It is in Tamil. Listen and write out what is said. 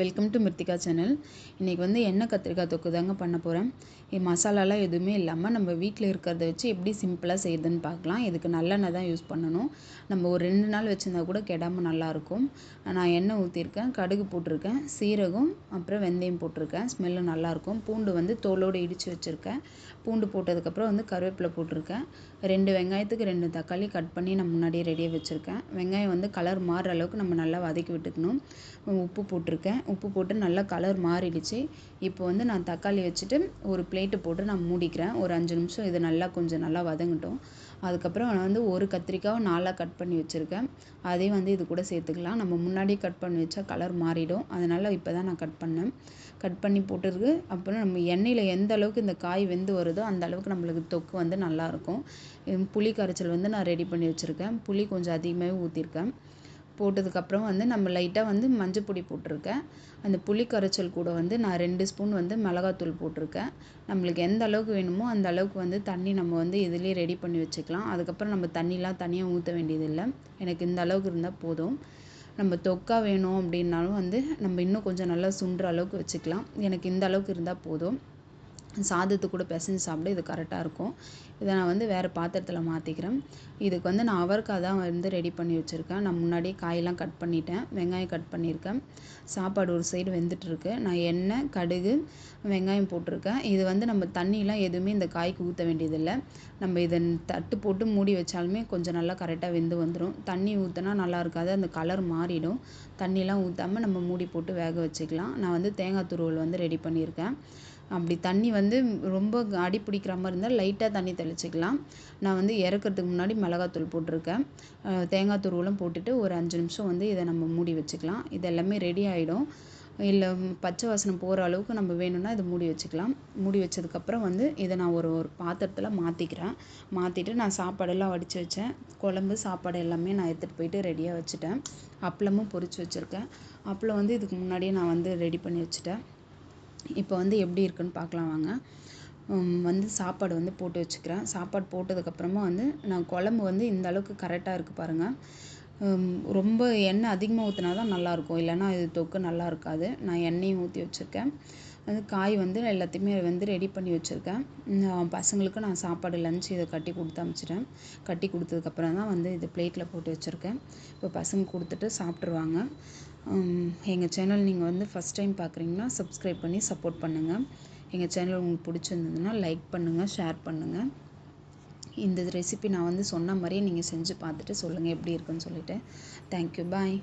வெல்கம் டு மிருத்திகா சேனல் இன்றைக்கி வந்து எண்ணெய் கத்திரிக்காய் தொக்கு தாங்க பண்ண போகிறேன் மசாலாலாம் எதுவுமே இல்லாமல் நம்ம வீட்டில் இருக்கிறத வச்சு எப்படி சிம்பிளாக செய்யுதுன்னு பார்க்கலாம். இதுக்கு நல்லெண்ணெய் தான் யூஸ் பண்ணணும். நம்ம ஒரு ரெண்டு நாள் வச்சுருந்தா கூட கெடாமல் நல்லாயிருக்கும் நான் எண்ணெய் ஊற்றிருக்கேன் கடுகு போட்டிருக்கேன் சீரகம் அப்புறம் வெந்தயம் போட்டிருக்கேன். ஸ்மெல்லு நல்லாயிருக்கும் பூண்டு வந்து தோலோடு இடித்து வச்சுருக்கேன். பூண்டு போட்டதுக்கப்புறம் வந்து கருவேப்பிலை போட்டிருக்கேன். ரெண்டு வெங்காயத்துக்கு ரெண்டு தக்காளி கட் பண்ணி நான் முன்னாடியே ரெடியாக வச்சுருக்கேன். வெங்காயம் வந்து கலர் மாறுற அளவுக்கு நம்ம நல்லா வதக்கி விட்டுக்கணும். உப்பு போட்டிருக்கேன். உப்பு போட்டு நல்லா கலர் மாறிடுச்சு. இப்போ வந்து நான் தக்காளி வச்சுட்டு ஒரு பிளேட்டு போட்டு நான் மூடிக்கிறேன். ஒரு அஞ்சு நிமிஷம் இது நல்லா கொஞ்சம் நல்லா வதங்கட்டும். அதுக்கப்புறம் நான் வந்து ஒரு கத்திரிக்காவை நாலாக கட் பண்ணி வச்சுருக்கேன். அதையும் வந்து இது கூட சேர்த்துக்கலாம். நம்ம முன்னாடியே கட் பண்ணி வச்சா கலர் மாறிடும். அதனால் இப்போ தான் நான் கட் பண்ணேன். கட் பண்ணி போட்டுருக்கு. அப்புறம் நம்ம எண்ணெயில் எந்த அளவுக்கு இந்த காய் வெந்து வருதோ அந்த அளவுக்கு நம்மளுக்கு தொக்கு வந்து நல்லாயிருக்கும் புளி கரைச்சல் வந்து நான் ரெடி பண்ணி வச்சுருக்கேன். புளி கொஞ்சம் அதிகமாகவே ஊற்றிருக்கேன் போட்டதுக்கப்புறம் வந்து நம்ம லைட்டாக வந்து மஞ்சள் பொடி போட்டிருக்கேன். அந்த புளி கரைச்சல் கூட வந்து நான் ரெண்டு ஸ்பூன் வந்து மிளகாத்தூள் போட்டிருக்கேன். நம்மளுக்கு எந்த அளவுக்கு வேணுமோ அந்த அளவுக்கு வந்து தண்ணி நம்ம வந்து இதுலேயே ரெடி பண்ணி வச்சுக்கலாம். அதுக்கப்புறம் நம்ம தண்ணிலாம் தனியாக ஊற்ற வேண்டியதில்லை. எனக்கு இந்த அளவுக்கு இருந்தால் போதும். நம்ம தொக்கா வேணும் அப்படின்னாலும் வந்து நம்ம இன்னும் கொஞ்சம் நல்லா சுண்டுற அளவுக்கு வச்சுக்கலாம். எனக்கு இந்த அளவுக்கு இருந்தால் போதும். சாதத்து கூட பிசைஞ்சு சாப்பிட இது கரெக்டாக இருக்கும். இதை நான் வந்து வேறு பாத்திரத்தில் மாற்றிக்கிறேன் இதுக்கு வந்து நான் அவரைக்காய் தான் வந்து ரெடி பண்ணி வச்சுருக்கேன். நான் முன்னாடியே காயெலாம் கட் பண்ணிட்டேன். வெங்காயம் கட் பண்ணியிருக்கேன். சாப்பாடு ஒரு சைடு வெந்துட்டுருக்கு. நான் எண்ணெய் கடுகு வெங்காயம் போட்டிருக்கேன். இது வந்து நம்ம தண்ணியெலாம் எதுவுமே இந்த காய்க்கு ஊற்ற வேண்டியதில்லை. நம்ம இதை தட்டு போட்டு மூடி வச்சாலுமே கொஞ்சம் நல்லா கரெக்டாக வெந்து வந்துடும் தண்ணி ஊற்றினா நல்லா இருக்காது. அந்த கலர் மாறிடும். தண்ணியெலாம் ஊற்றாமல் நம்ம மூடி போட்டு வேக வச்சுக்கலாம். நான் வந்து தேங்காய் துருவல் வந்து ரெடி பண்ணியிருக்கேன். அப்படி தண்ணி வந்து ரொம்ப அடி பிடிக்கிற மாதிரி இருந்தால் லைட்டாக தண்ணி தெளிச்சிக்கலாம். நான் வந்து இறக்கிறதுக்கு முன்னாடி மிளகாத்தூள் போட்டிருக்கேன். தேங்காய் துருவலும் போட்டுட்டு ஒரு அஞ்சு நிமிஷம் வந்து இதை நம்ம மூடி வச்சுக்கலாம். இது எல்லாமே ரெடி ஆகிடும் இல்லை பச்சை வாசனை போகிற அளவுக்கு நம்ம வேணும்னா இதை மூடி வச்சுக்கலாம். மூடி வச்சதுக்கப்புறம் வந்து இதை நான் ஒரு ஒரு பாத்திரத்தில் மாற்றிக்கிறேன் மாற்றிட்டு நான் சாப்பாடெல்லாம் வடித்து வச்சேன். குழம்பு சாப்பாடு எல்லாமே நான் எடுத்துகிட்டு போயிட்டு ரெடியாக வச்சுட்டேன். அப்பளமும் பொரித்து வச்சுருக்கேன். அப்பளம் வந்து இதுக்கு முன்னாடியே நான் வந்து ரெடி பண்ணி வச்சுட்டேன். இப்போ வந்து எப்படி இருக்குன்னு பார்க்கலாம் வாங்க. வந்து சாப்பாடு வந்து போட்டு வச்சுக்கிறேன். சாப்பாடு போட்டதுக்கப்புறமா வந்து நான் குழம்பு வந்து இந்த அளவுக்கு கரெக்டாக இருக்குது பாருங்கள் ரொம்ப எண்ணெய் அதிகமாக ஊற்றினா தான் நல்லாயிருக்கும் இல்லைன்னா இது தொக்கு நல்லா இருக்காது. நான் எண்ணெயும் ஊற்றி வச்சுருக்கேன். வந்து காய் வந்து எல்லாத்தையுமே வந்து ரெடி பண்ணி வச்சுருக்கேன். பசங்களுக்கு நான் சாப்பாடு லஞ்ச் இதை கட்டி கொடுத்து அனுப்பிச்சிட்டேன் கட்டி கொடுத்ததுக்கப்புறம் தான் வந்து இது பிளேட்டில் போட்டு வச்சுருக்கேன். இப்போ பசங்க கொடுத்துட்டு சாப்பிட்ருவாங்க எங்கள் சேனல் நீங்கள் வந்து ஃபஸ்ட் டைம் பார்க்குறீங்கன்னா சப்ஸ்கிரைப் பண்ணி சப்போர்ட் பண்ணுங்கள் எங்கள் சேனல் உங்களுக்கு பிடிச்சிருந்ததுன்னா லைக் பண்ணுங்கள் ஷேர் பண்ணுங்கள் இந்த ரெசிபி நான் வந்து சொன்ன மாதிரியே நீங்கள் செஞ்சு பார்த்துட்டு சொல்லுங்கள் எப்படி இருக்குன்னு சொல்லிவிட்டு தேங்க்யூ பாய்